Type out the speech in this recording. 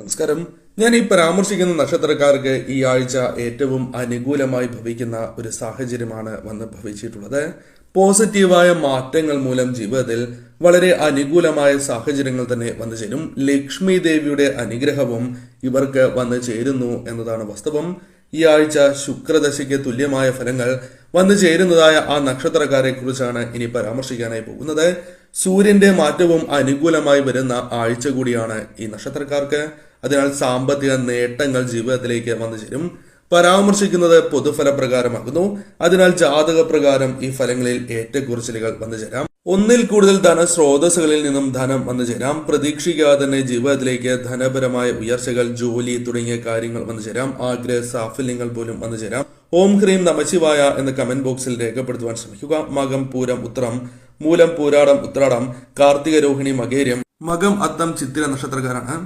നമസ്കാരം. ഞാൻ ഈ പരാമർശിക്കുന്ന നക്ഷത്രക്കാർക്ക് ഈ ആഴ്ച ഏറ്റവും അനുകൂലമായി ഭവിക്കുന്ന ഒരു സാഹചര്യമാണ് വന്ന് ഭവിച്ചിട്ടുള്ളത്. പോസിറ്റീവായ മാറ്റങ്ങൾ മൂലം ജീവിതത്തിൽ വളരെ അനുകൂലമായ സാഹചര്യങ്ങൾ തന്നെ വന്നു ചേരും. ലക്ഷ്മി ദേവിയുടെ അനുഗ്രഹവും ഇവർക്ക് വന്നു ചേരുന്നു എന്നതാണ് വാസ്തവം. ഈ ആഴ്ച ശുക്രദശയ്ക്ക് തുല്യമായ ഫലങ്ങൾ വന്നു ചേരുന്നതായ ആ നക്ഷത്രക്കാരെ കുറിച്ചാണ് ഇനി പരാമർശിക്കാനായി പോകുന്നത്. സൂര്യന്റെ മാറ്റവും അനുകൂലമായി വരുന്ന ആഴ്ച കൂടിയാണ് ഈ നക്ഷത്രക്കാർക്ക്. അതിനാൽ സാമ്പത്തിക നേട്ടങ്ങൾ ജീവിതത്തിലേക്ക് വന്നു ചേരും. പരാമർശിക്കുന്നത് പൊതുഫല പ്രകാരമാകുന്നു അതിനാൽ ജാതക പ്രകാരം ഈ ഫലങ്ങളിൽ ഏറ്റക്കുറിച്ചിലുകൾ വന്നു ചേരാം. ഒന്നിൽ കൂടുതൽ ധനസ്രോതസ്സുകളിൽ നിന്നും ധനം വന്നു ചേരാം. പ്രതീക്ഷിക്കാതെ തന്നെ ജീവിതത്തിലേക്ക് ധനപരമായ ഉയർച്ചകൾ ജോലി തുടങ്ങിയ കാര്യങ്ങൾ വന്നു ചേരാം. ആഗ്രഹ സാഫല്യങ്ങൾ പോലും വന്നു ചേരാം. ഓം ഹ്രീം നമശിവായ എന്ന കമന്റ് ബോക്സിൽ രേഖപ്പെടുത്തുവാൻ ശ്രമിക്കുക. മകം പൂരം ഉത്രം മൂലം പൂരാടം ഉത്രാടം കാർത്തിക രോഹിണി മകേരം മകം അത്തം ചിത്തിര നക്ഷത്രക്കാരാണ്.